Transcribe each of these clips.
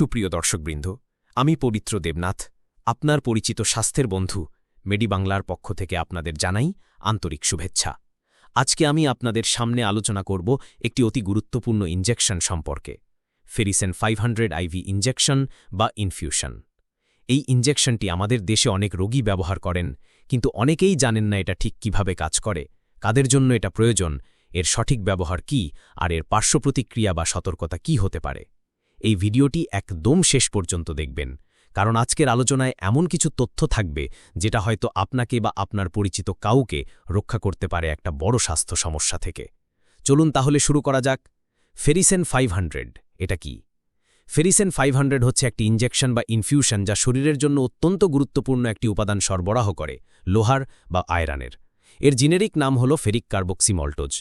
সুপ্রিয় দর্শকবৃন্দ, আমি পবিত্র দেবনাথ, আপনার পরিচিত স্বাস্থ্যের বন্ধু, মেডি বাংলার পক্ষ থেকে আপনাদের জানাই আন্তরিক শুভেচ্ছা। আজকে আমি আপনাদের সামনে আলোচনা করব একটি অতি গুরুত্বপূর্ণ ইনজেকশন সম্পর্কে, ফেরিসেন ফাইভ হান্ড্রেড আইভি ইনজেকশন বা ইনফিউশন। এই ইনজেকশনটি আমাদের দেশে অনেক রোগী ব্যবহার করেন, কিন্তু অনেকেই জানেন না এটা ঠিক কীভাবে কাজ করে, কাদের জন্য এটা প্রয়োজন, এর সঠিক ব্যবহার কি, আর এর পার্শ্বপ্রতিক্রিয়া বা সতর্কতা কি হতে পারে। এই ভিডিওটি একদম শেষ পর্যন্ত দেখবেন। কারণ আজকের আলোচনায় এমন কিছু তথ্য থাকবে, যেটা হয়তো আপনাকে বা আপনার পরিচিত কাউকে রক্ষা করতে পারে একটা বড় স্বাস্থ্য সমস্যা থেকে। চলুন তাহলে শুরু করা যাক। ফেরিসেন ফাইভ এটা কি? ফেরিসেন ফাইভ হচ্ছে একটি ইনজেকশন বা ইনফিউশন যা শরীরের জন্য অত্যন্ত গুরুত্বপূর্ণ একটি উপাদান সরবরাহ করে, লোহার বা আয়রানের। এর জিনেরিক নাম হল ফেরিক কার্বক্সিমল্টোজ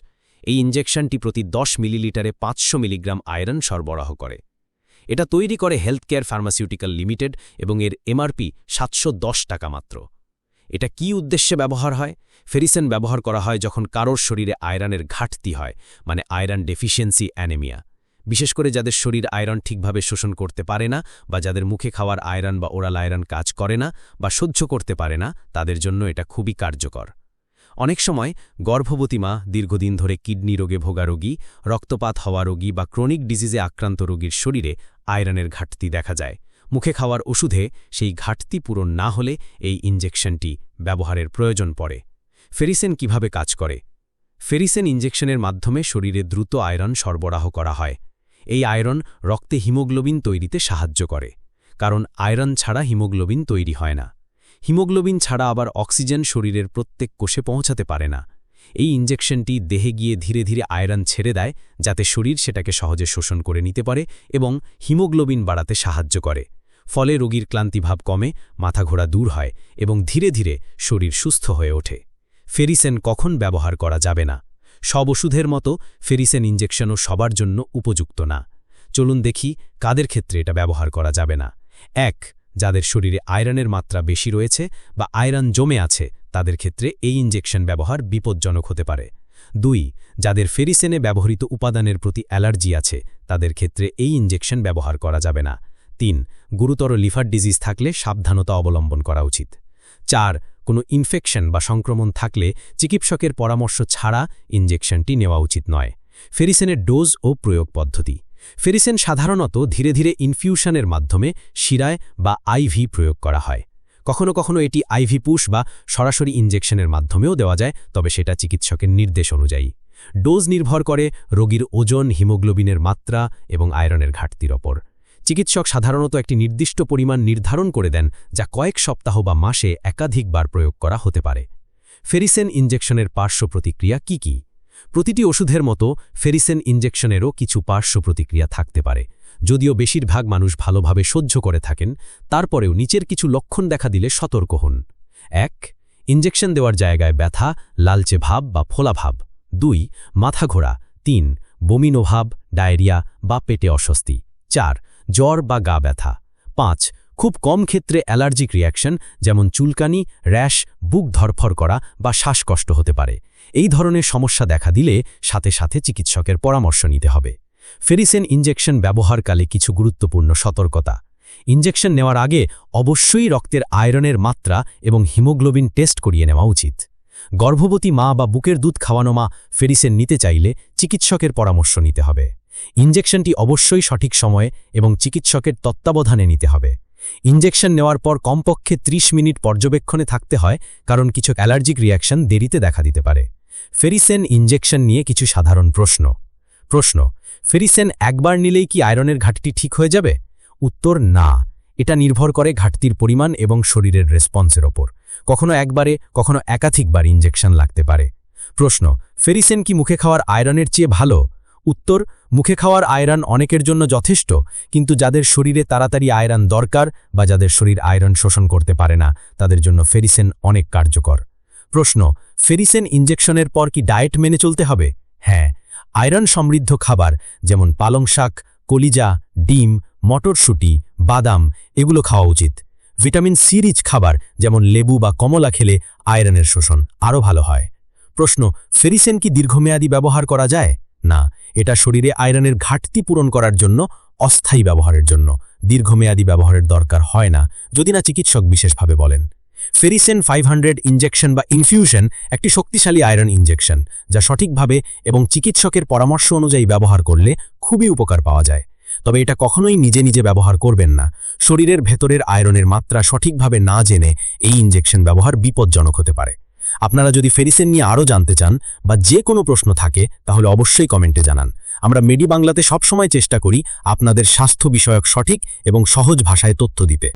এই ইনজেকশনটি প্রতি দশ মিলিলিটারে পাঁচশো মিলিগ্রাম আয়রন সরবরাহ করে। এটা তৈরি করে হেলথ কেয়ার ফার্মাসিউটিক্যাল লিমিটেড এবং এর এমআরপি সাতশো দশ টাকা মাত্র। এটা কি উদ্দেশ্যে ব্যবহার হয়? ফেরিসেন ব্যবহার করা হয় যখন কারোর শরীরে আয়রনের ঘাটতি হয় মানে আয়রন ডেফিসিয়েন্সি অ্যানেমিয়া। বিশেষ করে যাদের শরীর আয়রন ঠিকভাবে শোষণ করতে পারে না বা যাদের মুখে খাওয়ার আয়রন বা ওরাল আয়রন কাজ করে না বা সহ্য করতে পারে না, তাদের জন্য এটা খুবই কার্যকর। অনেক সময় গর্ভবতী মা দীর্ঘদিন ধরে কিডনি রোগে ভোগা রোগী, রক্তপাত হওয়া রোগী বা ক্রনিক ডিজিজে আক্রান্ত রোগীর শরীরে আয়রনের ঘাটতি দেখা যায়। মুখে খাওয়ার ওষুধে সেই ঘাটতি পূরণ না হলে এই ইনজেকশনটি ব্যবহারের প্রয়োজন পড়ে। ফেরিসেন কীভাবে কাজ করে? ফেরিসেন ইনজেকশনের মাধ্যমে শরীরে দ্রুত আয়রন সরবরাহ করা হয়। এই আয়রন রক্তে হিমোগ্লোবিন তৈরিতে সাহায্য করে, কারণ আয়রন ছাড়া হিমোগ্লোবিন তৈরি হয় না। হিমোগ্লোবিন ছাড়া আবার অক্সিজেন শরীরের প্রত্যেক কোষে পৌঁছাতে পারে না। এই ইঞ্জেকশনটি দেহে গিয়ে ধীরে ধীরে আয়রন ছেড়ে দেয়, যাতে শরীর সেটাকে সহজে শোষণ করে নিতে পারে এবং হিমোগ্লোবিন বাড়াতে সাহায্য করে। ফলে রোগীর ক্লান্তিভাব কমে, মাথা ঘোরা দূর হয় এবং ধীরে ধীরে শরীর সুস্থ হয়ে ওঠে। ফেরিসেন কখন ব্যবহার করা যাবে না? সব ওষুধের মতো ফেরিসেন ইঞ্জেকশনও সবার জন্য উপযুক্ত না। চলুন দেখি কাদের ক্ষেত্রে এটা ব্যবহার করা যাবে না। এক যাদের শরীরে আয়রনের মাত্রা বেশি রয়েছে বা আয়রন জমে আছে, তাদের ক্ষেত্রে এই ইঞ্জেকশন ব্যবহার বিপজ্জনক হতে পারে। দুই, যাদের ফেরিসেনে ব্যবহৃত উপাদানের প্রতি অ্যালার্জি আছে, তাদের ক্ষেত্রে এই ইঞ্জেকশন ব্যবহার করা যাবে না। তিন, গুরুতর লিভার ডিজিজ থাকলে সাবধানতা অবলম্বন করা উচিত। চার, কোনো ইনফেকশন বা সংক্রমণ থাকলে চিকিৎসকের পরামর্শ ছাড়া ইঞ্জেকশনটি নেওয়া উচিত নয়। ফেরিসেনের ডোজ ও প্রয়োগ পদ্ধতি। ফেরিসেন সাধারণত ধীরে ধীরে ইনফিউশনের মাধ্যমে শিরায় বা আইভি প্রয়োগ করা হয়। কখনো কখনো এটি আইভি পুশ বা সরাসরি ইনজেকশনের মাধ্যমেও দেওয়া যায়, তবে সেটা চিকিৎসকের নির্দেশ অনুযায়ী। ডোজ নির্ভর করে রোগীর ওজন, হিমোগ্লোবিনের মাত্রা এবং আয়রনের ঘাটতির ওপর। চিকিৎসক সাধারণত একটি নির্দিষ্ট পরিমাণ নির্ধারণ করে দেন, যা কয়েক সপ্তাহ বা মাসে একাধিকবার প্রয়োগ করা হতে পারে। ফেরিসেন ইনজেকশনের পার্শ্ব প্রতিক্রিয়া কী কী? প্রতিটি ওষুধের মতো ফেরিসেন ইনজেকশনেরও কিছু পার্শ্ব প্রতিক্রিয়া থাকতে পারে। যদিও বেশিরভাগ মানুষ ভালোভাবে সহ্য করে থাকেন, তারপরেও নিচের কিছু লক্ষণ দেখা দিলে সতর্ক হন। এক, ইনজেকশন দেওয়ার জায়গায় ব্যথা, লালচে ভাব বা ফোলা ভাব। দুই, মাথা ঘোরা। তিন বমিনোভাব ডায়রিয়া বা পেটে অস্বস্তি। চার, জ্বর বা গা ব্যথা। পাঁচ, খুব কম ক্ষেত্রে অ্যালার্জিক রিয়াকশন যেমন চুলকানি, র্যাশ, বুক ধরফর করা বা শ্বাসকষ্ট হতে পারে। এই ধরনের সমস্যা দেখা দিলে সাথে সাথে চিকিৎসকের পরামর্শ নিতে হবে। ফেরিসেন ইঞ্জেকশন ব্যবহারকালে কিছু গুরুত্বপূর্ণ সতর্কতা। ইঞ্জেকশন নেওয়ার আগে অবশ্যই রক্তের আয়রনের মাত্রা এবং হিমোগ্লোবিন টেস্ট করিয়ে নেওয়া উচিত। গর্ভবতী মা বা বুকের দুধ খাওয়ানো মা ফেরিসেন নিতে চাইলে চিকিৎসকের পরামর্শ নিতে হবে। ইঞ্জেকশনটি অবশ্যই সঠিক সময়ে এবং চিকিৎসকের তত্ত্বাবধানে নিতে হবে। ইঞ্জেকশন নেওয়ার পর কমপক্ষে ৩০ মিনিট পর্যবেক্ষণে থাকতে হয়, কারণ কিছু অ্যালার্জিক রিয়াকশন দেরিতে দেখা দিতে পারে। ফেরিসেন ইনজেকশন নিয়ে কিছু সাধারণ প্রশ্ন। প্রশ্ন, ফেরিসেন একবার নিলেই কি আয়রনের ঘাটতি ঠিক হয়ে যাবে? উত্তর, না। এটা নির্ভর করে ঘাটতির পরিমাণ এবং শরীরের রেসপন্সের ওপর। কখনো একবারে, কখনো একাধিকবার ইনজেকশন লাগতে পারে। প্রশ্ন, ফেরিসেন কি মুখে খাওয়ার আয়রনের চেয়ে ভালো? উত্তর, মুখে খাওয়ার আয়রন অনেকের জন্য যথেষ্ট, কিন্তু যাদের শরীরে তাড়াতাড়ি আয়রন দরকার বা যাদের শরীর আয়রন শোষণ করতে পারে না, তাদের জন্য ফেরিসেন অনেক কার্যকর। প্রশ্ন, ফেরিসেন ইঞ্জেকশনের পর কি ডায়েট মেনে চলতে হবে? হ্যাঁ আয়রন সমৃদ্ধ খাবার, যেমন পালং শাক, কলিজা, ডিম, মটরশুটি, বাদাম, এগুলো খাওয়া উচিত। ভিটামিন সি রিচ খাবার, যেমন লেবু বা কমলা খেলে আয়রনের শোষণ আরও ভালো হয়। প্রশ্ন, ফেরিসেন কি দীর্ঘমেয়াদী ব্যবহার করা যায়? না, এটা শরীরে আয়রনের ঘাটতি পূরণ করার জন্য অস্থায়ী ব্যবহারের জন্য। দীর্ঘমেয়াদী ব্যবহারের দরকার হয় না, যদি না চিকিৎসক বিশেষভাবে বলেন। ফেরিসেন ফাইভ হান্ড্রেড ইঞ্জেকশন বা ইনফিউশন একটি শক্তিশালী আয়রন ইঞ্জেকশন যা সঠিকভাবে এবং চিকিৎসকের পরামর্শ অনুযায়ী ব্যবহার করলে খুবই উপকার পাওয়া যায়। তবে এটা কখনোই নিজে নিজে ব্যবহার করবেন না। শরীরের ভেতরের আয়রনের মাত্রা সঠিকভাবে না জেনে এই ইঞ্জেকশন ব্যবহার বিপজ্জনক হতে পারে। আপনারা যদি ফেরিসেন নিয়ে আরও জানতে চান বা যে কোনো প্রশ্ন থাকে, তাহলে অবশ্যই কমেন্টে জানান। আমরা মেডি বাংলাতে সবসময় চেষ্টা করি আপনাদের স্বাস্থ্য বিষয়ক সঠিক এবং সহজ ভাষায় তথ্য দিতে।